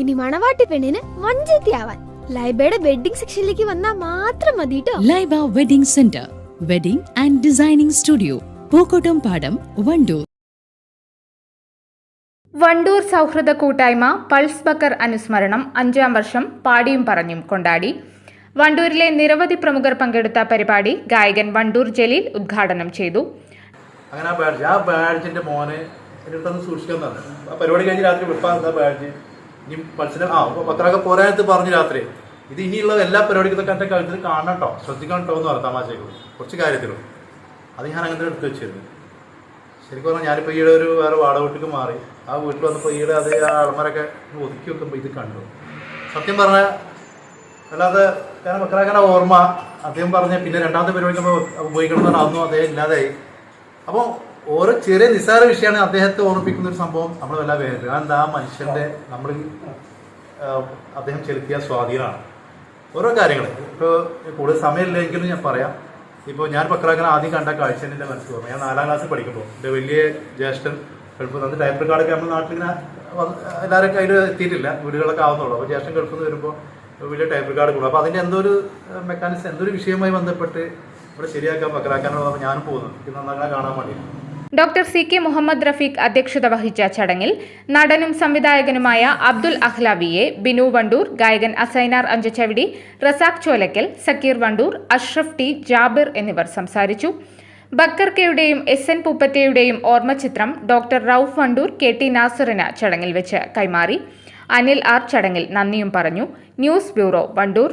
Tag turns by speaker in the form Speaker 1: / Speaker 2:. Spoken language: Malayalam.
Speaker 1: ഇനി മണവാട്ടി പെണ്ണിന് വഞ്ചത്തിയാവാൻ ലൈബയുടെ വെഡിങ് സെക്ഷനിലേക്ക് വന്നാൽ മാത്രം മതി ട്ടോ.
Speaker 2: Laiba wedding centre wedding and designing studio Pookkottumpadam Wandoor.
Speaker 3: Wandoor സൗഹൃദ കൂട്ടായ്മ പൾസ് ബക്കർ അനുസ്മരണം അഞ്ചാം വർഷം പാടിയും പറഞ്ഞും കൊണ്ടാടി. വണ്ടൂരിലെ നിരവധി പ്രമുഖർ പങ്കെടുത്ത പരിപാടി ഗായകൻ വണ്ടൂർ ജലീൽ ഉദ്ഘാടനം ചെയ്തു.
Speaker 4: അങ്ങനെ ആ ബാഡ്ജ് ആ ബാഡ്ജിന്റെ മോനെ എന്റെ അടുത്തൊന്ന് സൂക്ഷിക്കാൻ പറഞ്ഞു. ആ പരിപാടി കഴിഞ്ഞ് രാത്രി വെപ്പാൻ ആ ബാഡ്ജ്? ഇനി പൾസിന് ആ പത്രമൊക്കെ പോരാനത്ത് പറഞ്ഞു രാത്രി. ഇത് ഇനിയുള്ള എല്ലാ പരിപാടികളൊക്കെ എന്റെ കഴുത്തിൽ കാണണം കേട്ടോ. ശ്രദ്ധിക്കണം കേട്ടോ എന്ന് പറഞ്ഞാൽ തമാശയ്ക്ക് കുറച്ച് കാര്യത്തിലും. അത് ഞാൻ അങ്ങനെ എടുത്ത് വെച്ചിരുന്നു. ശരിക്കും പറഞ്ഞാൽ ഞാനിപ്പോൾ ഈയിടെ ഒരു വേറെ വാടക വീട്ടിലേക്ക് മാറി. ആ വീട്ടിൽ വന്നപ്പോൾ ഈയിടെ അത് ആ ആൾമാരൊക്കെ ഒതുക്കി വെക്കുമ്പോൾ ഇത് കണ്ടു. സത്യം പറഞ്ഞാൽ അല്ലാതെ കാരണം മക്കളാക്കണ ഓർമ്മ. അദ്ദേഹം പറഞ്ഞ പിന്നെ രണ്ടാമത്തെ പരിപാടിക്ക് ഉപയോഗിക്കണം എന്ന് പറഞ്ഞാൽ അതൊന്നും അദ്ദേഹം ഇല്ലാതായി. അപ്പോൾ ഓരോ ചെറിയ നിസ്സാര വിഷയമാണ് അദ്ദേഹത്തെ ഓർമ്മിപ്പിക്കുന്ന ഒരു സംഭവം നമ്മൾ വല്ല വേദന കാരണം എന്താ ആ മനുഷ്യന്റെ നമ്മൾ അദ്ദേഹം ചെലുത്തിയ സ്വാധീനമാണ്. ഓരോ കാര്യങ്ങൾ ഇപ്പോൾ കൂടുതൽ സമയമില്ലെങ്കിലും ഞാൻ പറയാം. ഇപ്പോൾ ഞാൻ പക്രാക്കൻ ആദ്യം കണ്ട കാഴ്ച എന്റെ മനസ്സിൽ ഓർമ്മ. ഞാൻ നാലാം ക്ലാസ്സിൽ പഠിക്കുമ്പോൾ എന്റെ വലിയ ജ്യേഷ്ഠൻ ഗൾഫ് നിന്ന് ടൈപ്പ് കാർഡൊക്കെ നമ്മുടെ നാട്ടിലിങ്ങനെ എല്ലാവരും കയ്യിൽ എത്തിയിട്ടില്ല. വീടുകളൊക്കെ ആവുന്നുള്ളൂ. അപ്പോൾ ജ്യേഷ്ഠൻ ഗൾഫിൽ നിന്ന് വരുമ്പോൾ വലിയ ടൈപ്പ് കാർഡ് കൂടും അപ്പോൾ അതിന്റെ ഒരു മെക്കാനിസം എന്തോ ഒരു വിഷയവുമായി ബന്ധപ്പെട്ട് ഇവിടെ ശരിയാക്കാൻ പക്രാക്കാനുള്ള ഞാനും പോകുന്നു ഇത് നന്നാക്കാൻ കാണാൻ വേണ്ടി
Speaker 3: doctor C K Muhammad Rafeeq അധ്യക്ഷത വഹിച്ച ചടങ്ങിൽ നടനും സംവിധായകനുമായ അബ്ദുൽ അഹ്ലാവിയെ ബിനു വണ്ടൂർ ഗായകൻ അസൈനാർ അഞ്ചച്ചവിടി റസാഖ് ചോലക്കൽ സക്കീർ വണ്ടൂർ അഷ്റഫ് ടി ജാബിർ എന്നിവർ സംസാരിച്ചു. ബക്കർ കെയുടെയും എസ് എൻ പൂപ്പറ്റയുടെയും ഓർമ്മചിത്രം doctor Rauf Wandoor K T നാസറിന് ചടങ്ങിൽ വെച്ച് കൈമാറി. അനിൽ ആർ ചടങ്ങിൽ നന്ദിയും പറഞ്ഞു. News bureau Wandoor.